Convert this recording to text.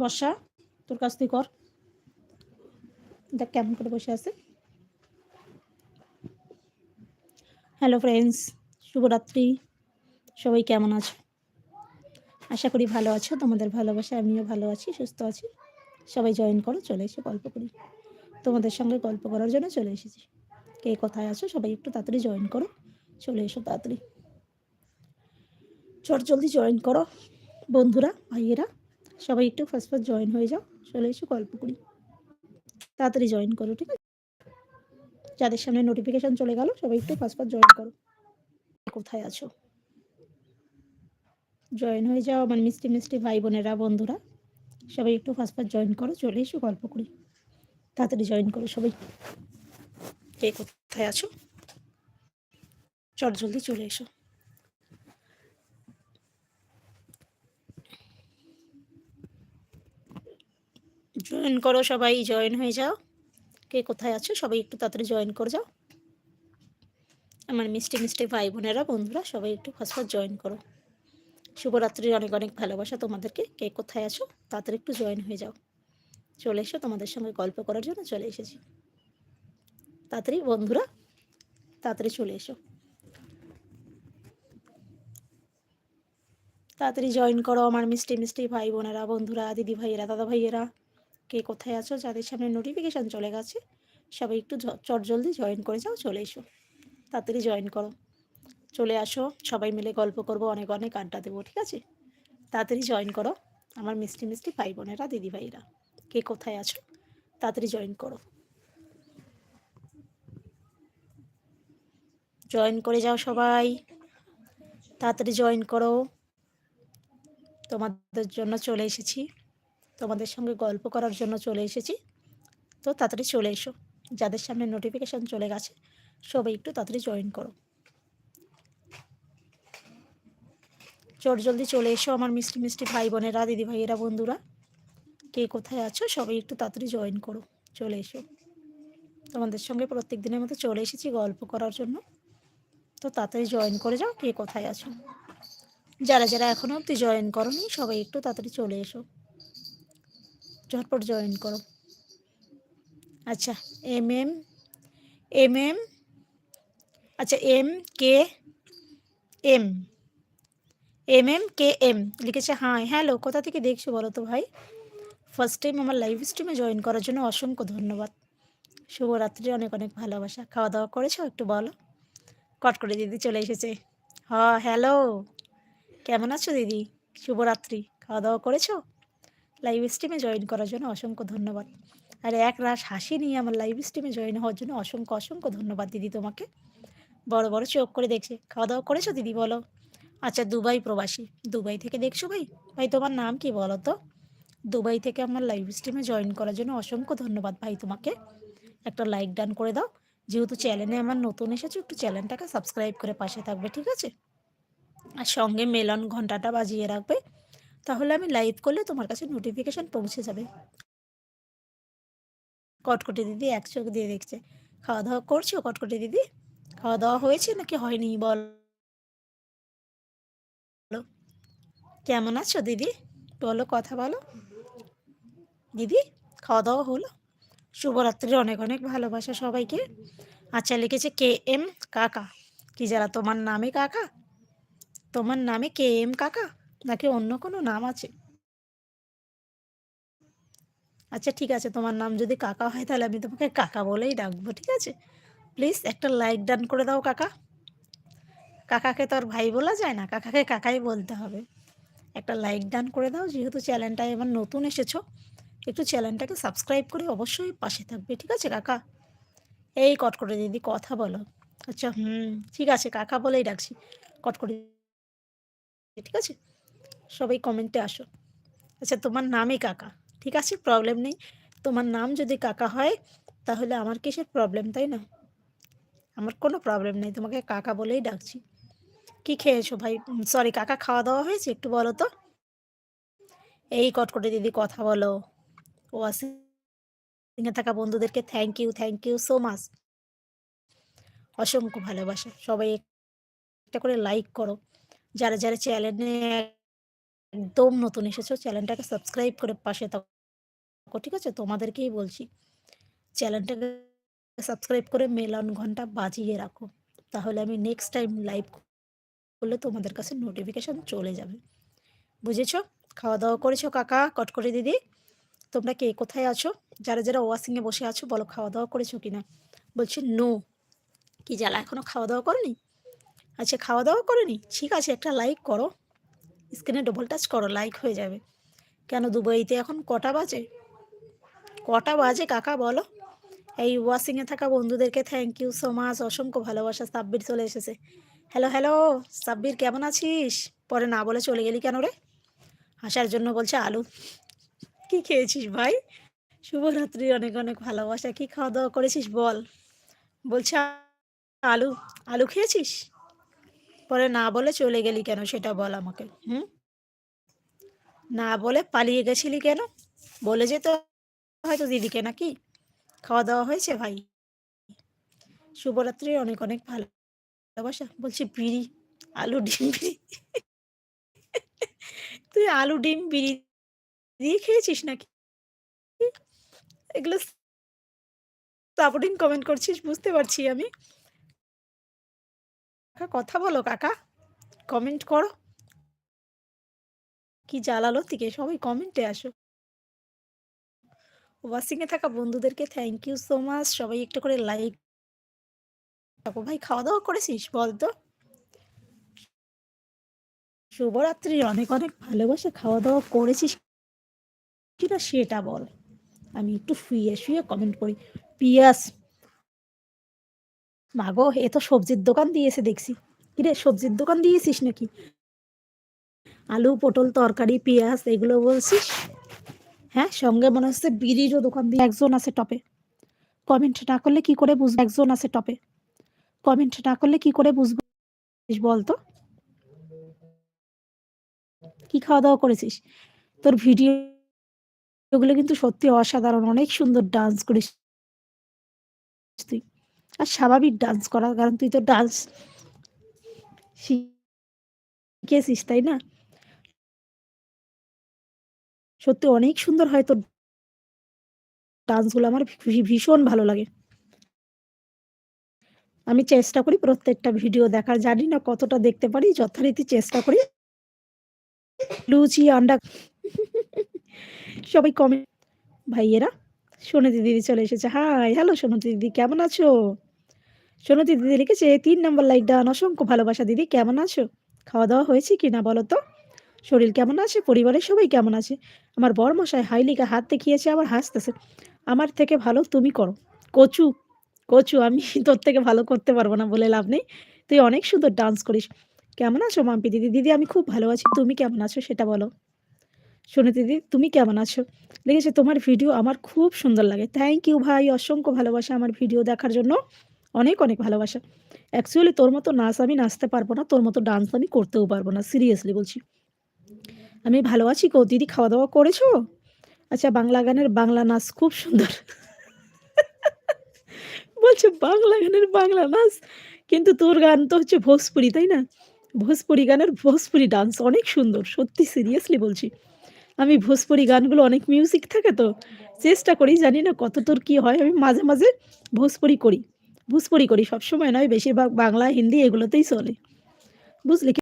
বর্ষা তোর কাছ থেকে কর। দেখ কেমন করে বসে আছে। হ্যালো ফ্রেন্ডস শুভরাত্রি। সবাই কেমন আছো? আশা করি ভালো আছো। তোমাদের ভালোবাসা আমিও ভালো আছি, সুস্থ আছি। সবাই জয়েন করো, চলে এসে গল্প করি। তোমাদের সঙ্গে গল্প করার জন্য চলে এসেছি। কে কোথায় আছো সবাই একটু তাড়াতাড়ি জয়েন করো। চলে এসো তাড়াতাড়ি। চট জলদি জয়েন করো। বন্ধুরা, ভাইয়েরা সবাই একটু ফার্স্ট ফার্স্ট জয়েন হয়ে যাও, চলে এসো, গল্প করি। তাড়াতাড়ি জয়েন করো, ঠিক আছে? যাদের সামনে নোটিফিকেশান চলে গেল, সবাই একটু ফার্স্ট ফার্স্ট জয়েন করো। কোথায় আছো? জয়েন হয়ে যাও, আমার মিষ্টি মিষ্টি ভাই বোনেরা, বন্ধুরা। সবাই একটু ফার্স্ট ফার্স্ট জয়েন করো, চলে এসো, গল্প করি। তাড়াতাড়ি জয়েন করো সবাই। কে কোথায় আছো? চট জলদি চলে এসো। জয়েন করো সবাই জয়েন হয়ে যাও। কে কোথায় আছো? সবাই একটু তাড়াতাড়ি জয়েন করে যাও। আমার মিষ্টি মিষ্টি ভাই বোনেরা, বন্ধুরা, সবাই একটু ফার্স্ট জয়েন করো। শুভরাত্রির অনেক অনেক ভালোবাসা তোমাদেরকে। কে কোথায় আছো? তাড়াতাড়ি একটু জয়েন হয়ে যাও। চলে এসো তোমাদের সঙ্গে গল্প করার জন্য, চলে এসেছি। তাড়াতাড়ি, বন্ধুরা, তাড়াতাড়ি চলে এসো। তাড়াতাড়ি জয়েন করো আমার মিষ্টি মিষ্টি ভাই বোনেরা, বন্ধুরা, দিদি ভাইয়েরা, দাদা ভাইয়েরা। কে কোথায় আছো? যাদের সামনে নোটিফিকেশান চলে গেছে, সবাই একটু চট জলদি জয়েন করে যাও, চলে এসো। তাড়াতাড়ি জয়েন করো। চলে আসো, সবাই মিলে গল্প করব, অনেক অনেক আড্ডা দেবো, ঠিক আছে? তাড়াতাড়ি জয়েন করো। আমার মিষ্টি মিষ্টি ভাই বোনেরা, দিদি ভাইরা, কে কোথায় আছো? তাড়াতাড়ি জয়েন করো। জয়েন করে যাও সবাই। তাড়াতাড়ি জয়েন করো। তোমাদের জন্য চলে এসেছি। তোমাদের সঙ্গে গল্প করার জন্য চলে এসেছি। তো তাড়াতাড়ি চলে এসো। যাদের সামনে নোটিফিকেশান চলে গেছে, সবাই একটু তাড়াতাড়ি জয়েন করো। চট জলদি চলে এসো আমার মিষ্টি মিষ্টি ভাই বোনেরা, দিদি ভাইয়েরা, বন্ধুরা। কে কোথায় আছো? সবাই একটু তাড়াতাড়ি জয়েন করো। চলে এসো। তোমাদের সঙ্গে প্রত্যেক দিনের মতো চলে এসেছি গল্প করার জন্য। তো তাড়াতাড়ি জয়েন করে যাও, কে কোথায় আছো? যারা যারা এখনও অব্দি জয়েন করনি, সবাই একটু তাড়াতাড়ি চলে এসো। ঝটপট জয়েন করো। আচ্ছা এম এম এম এম আচ্ছা M K M M M K M লিখেছে হ্যাঁ হ্যালো কোথা থেকে দেখছ বলো তো ভাই? ফার্স্ট টাইম আমার লাইভ স্ট্রিমে জয়েন করার জন্য অসংখ্য ধন্যবাদ। শুভরাত্রি, অনেক অনেক ভালোবাসা। খাওয়া দাওয়া করেছ একটু বলো? কট করে দিদি চলে এসেছে। হ্যালো কেমন আছো দিদি? শুভরাত্রি। খাওয়া দাওয়া করেছ? লাইভ স্ট্রিমে জয়েন করার জন্য অসংখ্য ধন্যবাদ। আর এক রাস হাসি নিয়ে আমার লাইভ স্ট্রিমে জয়েন হওয়ার জন্য অসংখ্য অসংখ্য ধন্যবাদ দিদি তোমাকে। বড় বড় চোখ করে দেখছে। খাওয়া দাওয়া করেছ দিদি বলো? আচ্ছা দুবাই প্রবাসী। দুবাই থেকে দেখছ ভাই? ভাই, তোমার নাম কি বলো তো? দুবাই থেকে আমার লাইভ স্ট্রিমে জয়েন করার জন্য অসংখ্য ধন্যবাদ ভাই তোমাকে। একটা লাইক ডান করে দাও। যেহেতু চ্যানেলে আমার নতুন এসেছ, একটু চ্যানেলটাকে সাবস্ক্রাইব করে পাশে থাকবে, ঠিক আছে? আর সঙ্গে মেলন ঘন্টাটা বাজিয়ে রাখবে। তাহলে আমি লাইভ করলে তোমার কাছে নোটিফিকেশান পৌঁছে যাবে। কটকটি দিদি এক চোখ দিয়ে দেখছে। খাওয়া দাওয়া করছ কটকটি দিদি? খাওয়া দাওয়া হয়েছে নাকি হয়নি বল। কেমন আছো দিদি? বলো, কথা বলো। দিদি, খাওয়া দাওয়া হলো? শুভরাত্রির অনেক অনেক ভালোবাসা সবাইকে। আচ্ছা লিখেছে কে এম কাকা। কি যারা তোমার নামে কাকা? তোমার নামে কে এম কাকা? নাকি অন্য কোনো নাম আছে? আচ্ছা ঠিক আছে। তোমার নাম যদি কাকা হয়, তাহলে আমি তোমাকে কাকা বলেই ডাকবো, ঠিক আছে? প্লিজ একটা লাইক ডান করে দাও কাকা। কাকাকে তো আর ভাই বলা যায় না, কাকাকে কাকাই বলতে হবে। একটা লাইক ডান করে দাও, যেহেতু চ্যানেলটায় এবার নতুন এসেছ, একটু চ্যানেলটাকে সাবস্ক্রাইব করে অবশ্যই পাশে থাকবে, ঠিক আছে কাকা? এই কটকটে দিদি, কথা বলো। আচ্ছা হুম, ঠিক আছে, কাকা বলেই ডাকছি। কটকটে ঠিক আছে? সবাই কমেন্টে আসো। আচ্ছা তোমার নামই কাকা, ঠিক আছে? প্রবলেম নেই। তোমার নাম যদি কাকা হয়, তাহলে আমার কিসের প্রবলেম তাই না? আমার কোনো প্রবলেম নেই, তোমাকে কাকা বলেই ডাকছি। কি খেয়েছো ভাই? সরি কাকা খাওয়া দাওয়া হয়েছে একটু বলো তো? এই কটকটে দিদি কথা বলো। ও আসিংয়ে থাকা বন্ধুদেরকে thank you thank you so much অসংখ্য ভালোবাসা। সবাই একটা করে লাইক করো। যারা যারা চ্যানেলে একদম নতুন এসেছ, চ্যানেলটাকে সাবস্ক্রাইব করে পাশে থাকো ঠিক আছে? তোমাদেরকেই বলছি, চ্যানেলটাকে সাবস্ক্রাইব করে মেলন ঘণ্টা বাজিয়ে রাখো। তাহলে আমি নেক্সট টাইম লাইভ করলে তোমাদের কাছে নোটিফিকেশান চলে যাবে। বুঝেছ? খাওয়া দাওয়া করেছ কাকা? কটকরি দিদি? তোমরা কে? কোথায় আছো? যারা যারা ওয়াশিংয়ে বসে আছো, বলো খাওয়া দাওয়া করেছ কি না বলছি, নো। কি জ্বালা এখনও খাওয়া দাওয়া করেনি? আচ্ছা খাওয়া দাওয়া করেনি? ঠিক আছে, একটা লাইক করো। স্ক্রিনে ডবল টাচ করো লাইক হয়ে যাবে। কেন দুবাইতে এখন কটা বাজে? কটা বাজে কাকা বলো? এই ওয়াশিংয়ে থাকা বন্ধুদেরকে থ্যাংক ইউ সো মাচ অসংখ্য ভালোবাসা, সাব্বির চলে এসেছে। হ্যালো হ্যালো সাব্বির কেমন আছিস? পরে না বলে চলে গেলি কেন রে? হাসার জন্য বলছে আলু। কি খেয়েছিস ভাই? শুভরাত্রি, অনেক অনেক ভালোবাসা। কি খাওয়া দাওয়া করেছিস বল? বলছে আলু। আলু খেয়েছিস? পরে না বলে চলে গেলি কেন সেটা বল আমাকে, হুম? না বলে পালিয়ে গেছিলি কেন? বলে যেত হয়তো দিদিকে নাকি? খাওয়া দাওয়া হয়েছে ভাই? শুভরাত্রি, অনেক অনেক ভালোবাসা। বলছি বিড়ি, আলু ডিম বিড়ি। তুই আলু ডিম বিড়ি দিয়ে খেয়েছিস নাকি? এগুলো সাপোর্টিং কমেন্ট করছিস, বুঝতে পারছি আমি। কথা বলো কাকা। কমেন্ট করো। কি জ্বালালো থেকে, সবাই কমেন্টে আসো। ওয়াশিংয়ে থাকা বন্ধুদেরকে থ্যাংক ইউ সো মাচ সবাই একটু করে লাইক ভাই খাওয়া দাওয়া করেছিস বল তো শুভরাত্রি, অনেক অনেক ভালোবাসে খাওয়া দাওয়া করেছিস কিনা সেটা বল। আমি একটু শুয়ে শুয়ে কমেন্ট করি। পিয়াস মাগো, এ তো সবজির দোকান দিয়েছে দেখছি। কিরে, সবজির দোকান দিয়েছিস নাকি? আলু, পটল, তরকারি, পেঁয়াজ, এগুলো বলছিস? হ্যাঁ সঙ্গে মনে হচ্ছে বিড়িরও দোকান দিয়ে একজন আছে টপে। কমেন্ট না করলে কি করে বুঝব? একজন আছে টপে। কমেন্ট না করলে কি করে বুঝব? বলতো। কি খাওয়া দাওয়া করেছিস? তোর ভিডিও ওগুলো কিন্তু সত্যি অসাধারণ, অনেক সুন্দর ডান্স করিস তুই। আর স্বাভাবিক ডান্স করা কারণ তুই তো ডান্স শিখেছিস, তাই না? সত্যি অনেক সুন্দর হয় তোর ডান্সগুলো আমার ভীষণ ভালো লাগে। আমি চেষ্টা করি প্রত্যেকটা ভিডিও দেখার, জানি না কতটা দেখতে পারি, যথারীতি চেষ্টা করি। লুচি, আন্ডা, সবাই কমেন্ট ভাইয়েরা সোনতি দিদি চলে এসেছে। হাই হ্যালো সোনতি দিদি, কেমন আছো? সোনতি দিদি লিখেছে, তিন নম্বর লাইক ডান অসংখ্য ভালোবাসা। দিদি, কেমন আছো? খাওয়া দাওয়া হয়েছে কি না বলো তো? শরীর কেমন আছে? পরিবারের সবাই কেমন আছে? আমার বর মশাই হাইলিকা হাত দেখিয়েছে, আবার হাসতেছে। আমার থেকে ভালো তুমি করো। কচু কচু, আমি তোর থেকে ভালো করতে পারব না বলে লাভ নেই। তুই অনেক সুন্দর ডান্স করিস। কেমন আছো মাম্পি দিদি? দিদি, আমি খুব ভালো আছি। তুমি কেমন আছো সেটা বলো। শুনে দিদি, তুমি কেমন আছো? লিখেছে তোমার ভিডিও আমার খুব সুন্দর লাগে। থ্যাংক ইউ ভাই, অসংখ্য ভালোবাসা আমার ভিডিও দেখার জন্য। অনেক অনেক ভালোবাসা। অ্যাকচুয়ালি তোর মতো নাচ আমি নাচতে পারব না, তোর মতো ডান্স আমি করতেও পারব না সিরিয়াসলি বলছি। আমি ভালো আছি কো? দিদি খাওয়া দাওয়া করেছ? আচ্ছা বাংলা গানের বাংলা নাচ খুব সুন্দর। বলছে বাংলা গানের বাংলা নাচ? কিন্তু তোর গান তো হচ্ছে ভোজপুরি, তাই না? ভোজপুরি গানের ভোজপুরি ডান্স অনেক সুন্দর, সত্যি সিরিয়াসলি বলছি। আমি ভোজপুরি গানগুলো অনেক মিউজিক থাকে তো, চেষ্টা করি, জানি না কত তোর কী হয়, আমি মাঝে মাঝে ভোজপুরি করি। ভোজপুরি করি, সবসময় নয়, বেশিরভাগ বাংলা, হিন্দি এগুলোতেই চলে। বুঝলি